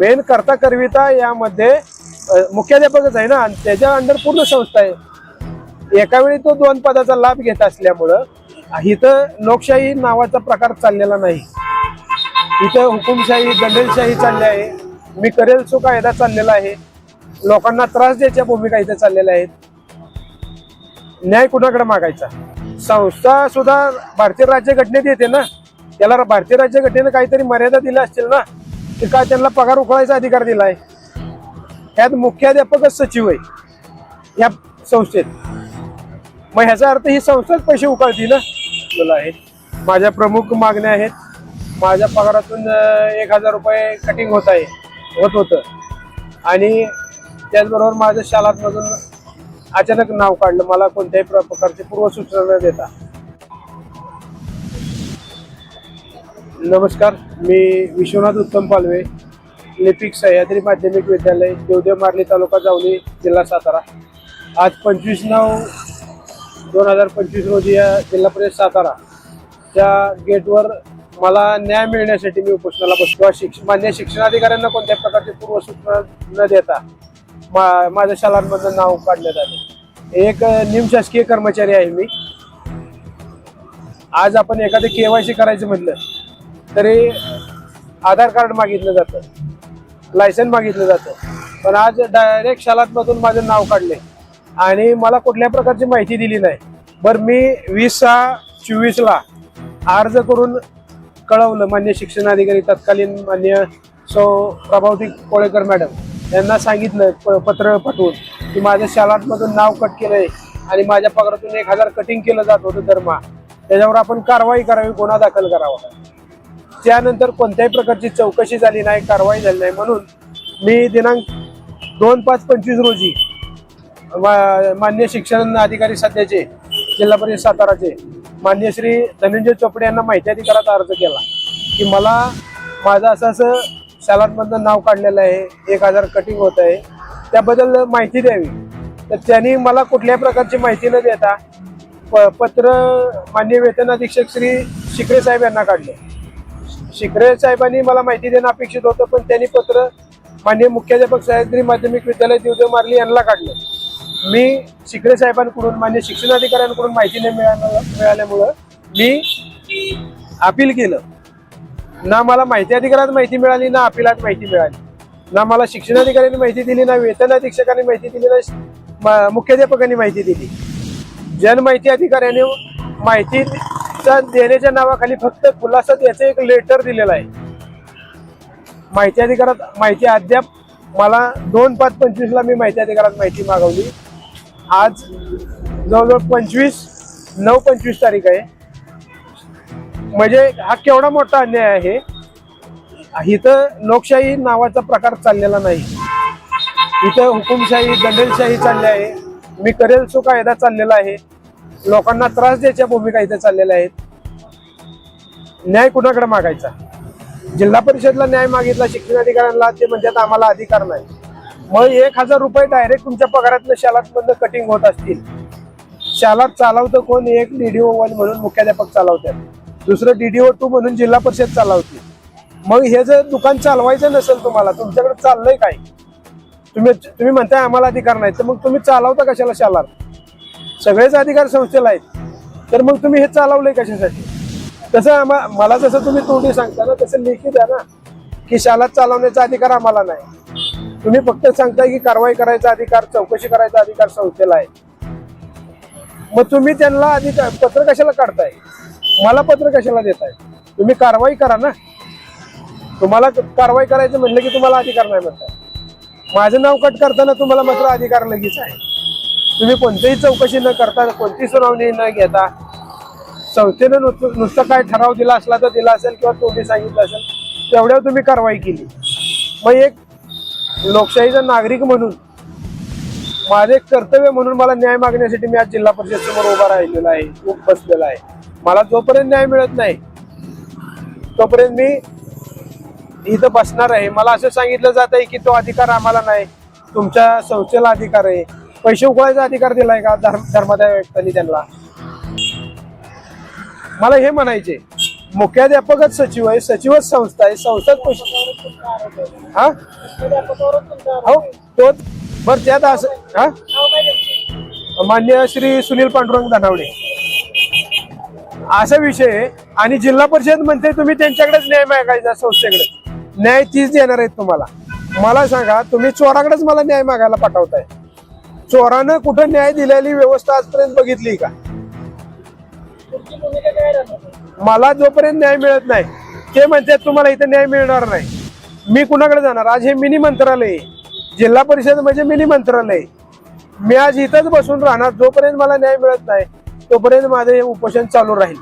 Main करता करविता यामध्ये मुख्याध्यापकच आहे ना आणि त्याच्या अंडर पूर्ण संस्था आहे. एका वेळी तो दोन पदाचा लाभ घेत असल्यामुळं इथं लोकशाही नावाचा प्रकार चाललेला नाही. इथं हुकुमशाही दंडेलशाही चालली आहे. मी करेल सो कायदा चाललेला आहे. लोकांना त्रास द्यायच्या भूमिका इथे चाललेल्या आहेत. न्याय कुणाकडे मागायचा? संस्था सुद्धा भारतीय राज्यघटनेत येते ना. त्याला भारतीय राज्यघटनेनं काहीतरी मर्यादा दिल्या असतील ना. की काय त्यांना पगार उकळायचा अधिकार दिलाय. यात मुख्याध्यापकच सचिव आहे. या संस्थेत. मग ह्याचा अर्थ ही संस्थाच पैसे उकळतील ना आहे. माझ्या प्रमुख मागण्या आहेत. माझ्या पगारातून एक हजार रुपये कटिंग होत आहे. होत होतं. आणि त्याचबरोबर माझ्या शालातमधून अचानक नाव काढलं. मला कोणत्याही प्र- प्रकारची पूर्वसूचना न देता. नमस्कार मी विश्वनाथ उत्तम पालवे लिपिक सह्याद्री माध्यमिक विद्यालय देवदेव मार्ली तालुका जावली जिल्हा सातारा. आज पंचवीस नऊ दोन हजार पंचवीस रोजी या जिल्हा परिषद सातारा. त्या गेटवर मला न्याय मिळण्यासाठी मी उपोषणाला बसतो शिक्ष मान्य शिक्षणाधिकाऱ्यांना कोणत्याही प्रकारची पूर्वसूचना न देता मा माझ्या शालांमधलं नाव काढण्यात आले. एक निमशासकीय कर्मचारी आहे मी. आज आपण एखादं केवायसी करायचं म्हटलं तरी आधार कार्ड मागितलं जातं. लायसन मागितलं जातं. पण आज डायरेक्ट शालातमधून माझं नाव काढले आणि मला कुठल्या प्रकारची माहिती दिली नाही. बरं मी वीस सहा चोवीसला अर्ज करून कळवलं मान्य शिक्षणाधिकारी तत्कालीन मान्य सौ प्रभावती कोळेकर मॅडम. यांना सांगितलं प- पत्र पाठवून की माझ्या शालातमधून नाव कट केलंय आणि माझ्या पगारातून एक हजार कटिंग केलं जात होतं दरमहा. त्याच्यावर आपण कारवाई करावी गुन्हा दाखल करावा. त्यानंतर कोणत्याही प्रकारची चौकशी झाली नाही कारवाई झाली नाही. म्हणून मी दिनांक दोन पाच पंचवीस रोजी मा- मान्य शिक्षण अधिकारी सध्याचे जिल्हा परिषद साताराचे मान्य श्री धनंजय चोपडे यांना माहिती अधिकारात अर्ज केला की मला माझं असं असं शालांमधनं नाव काढलेलं आहे एक हजार कटिंग होत आहे त्याबद्दल माहिती द्यावी. तर त्यांनी मला कुठल्याही प्रकारची माहिती न देता प- पत्र मान्य वेतन अधीक्षक श्री शिकरे साहेब यांना काढले. शिखरे साहेबांनी मला माहिती देणं अपेक्षित होतं पण त्यांनी पत्र मान्य मुख्याध्यापक सह्याद्री माध्यमिक विद्यालय देवदेव मारली यांना काढलं. मी शिखरे साहेबांकडून मान्य शिक्षणाधिकाऱ्यांकडून माहिती नाही मिळालं मिळाल्यामुळं मी अपील केलं. ना मला माहिती अधिकारात माहिती मिळाली ना अपिलात माहिती मिळाली. ना मला शिक्षणाधिकाऱ्यांनी माहिती दिली ना वेतन अधीक्षकांनी माहिती दिली ना मुख्याध्यापकांनी माहिती दिली. जनमाहिती अधिकाऱ्याने माहिती खुलासा देण्याच्या नावाखाली फक्त खुलासा याचं एक लेटर दिलेलं आहे. माहिती अधिकारात माहिती अद्याप मला दोन पाच पंचवीसला मी माहिती अधिकारात माहिती मागवली. आज जवळजवळ पंचवीस नऊ पंचवीस तारीख आहे. म्हणजे हा केवढा मोठा अन्याय आहे? इथं लोकशाही नावाचा प्रकार चाललेला नाही. इथं हुकुमशाही दंडेलशाही चालली आहे. मी करेल सो कायदा चाललेला आहे. लोकांना त्रास द्यायच्या भूमिका इथे चाललेल्या आहेत. न्याय कुणाकडे मागायचा? जिल्हा परिषदला न्याय मागितला शिक्षण अधिकाऱ्यांना ते म्हणतात आम्हाला अधिकार नाही. मग एक हजार रुपये डायरेक्ट तुमच्या पगारातलं शालातमधनं कटिंग होत असतील. शालात चालवतं कोण? एक डीडीओ वन म्हणून मुख्याध्यापक चालवतात. दुसरं डीडीओ टू म्हणून जिल्हा परिषद चालवते मग हे जर दुकान चालवायचं नसेल तुम्हाला तुमच्याकडे चाललंय काय? तुम्ही तुम्ही म्हणताय आम्हाला अधिकार नाही तर मग तुम्ही चालवता कशाला शालात? सगळेच अधिकार संस्थेला आहेत. तर मग तुम्ही हे चालवलंय कशासाठी? तसं आम्हा मला जसं तुम्ही तोंडी सांगता ना तसं लेखी द्या ना की शाला चालवण्याचा अधिकार आम्हाला नाही. तुम्ही फक्त सांगताय की कारवाई करायचा अधिकार चौकशी करायचा अधिकार संस्थेला आहे. मग तुम्ही त्यांना अधिकार पत्र कशाला काढताय? मला पत्र कशाला देताय? तुम्ही कारवाई करा ना. तुम्हाला कारवाई करायचं म्हणलं की तुम्हाला अधिकार नाही म्हणताय. माझं नाव कट करताना तुम्हाला मात्र अधिकार लगेच आहे. तुम्ही कोणतीही चौकशी न करता कोणती सुनावणी न घेता संस्थेनं नुसतं नुसतं काय ठराव दिला असला तर दिला असेल किंवा तुम्ही सांगितलं असेल तेवढ्यावर तुम्ही कारवाई केली. मग एक लोकशाहीचा नागरिक म्हणून माझे एक कर्तव्य म्हणून मला न्याय मागण्यासाठी मी आज जिल्हा परिषद समोर उभा राहिलेला आहे खूप बसलेला आहे. मला जोपर्यंत न्याय मिळत नाही तोपर्यंत मी इथं बसणार आहे. मला असं सांगितलं जात आहे की तो अधिकार आम्हाला नाही. तुमच्या संस्थेला अधिकार आहे. पैसे उकळायचा अधिकार दिलाय का? धर्म धर्मादाय व्यक्तींनी त्यांना? मला हे म्हणायचे मुख्याध्यापकच सचिव आहे सचिवच संस्था आहे संस्थाच पैसे हा? हो तो बर त्यात असं हा? मान्य श्री सुनील पांडुरंग धनावडे. असा विषय आहे. आणि जिल्हा परिषद म्हणते तुम्ही त्यांच्याकडेच न्याय मागायचा संस्थेकडे. न्याय तीच देणार आहेत तुम्हाला. मला सांगा तुम्ही चोराकडेच मला न्याय मागायला पाठवताय. चोरानं कुठं न्याय दिलेली व्यवस्था आजपर्यंत बघितली का? मला जोपर्यंत न्याय मिळत नाही ते म्हणतात तुम्हाला इथे न्याय मिळणार नाही. मी कुणाकडे जाणार? आज हे मिनी मंत्रालय आहे. जिल्हा परिषद म्हणजे मिनी मंत्रालय मी आज इथंच बसून राहणार. जोपर्यंत मला न्याय मिळत नाही तोपर्यंत माझं हे उपोषण चालू राहील.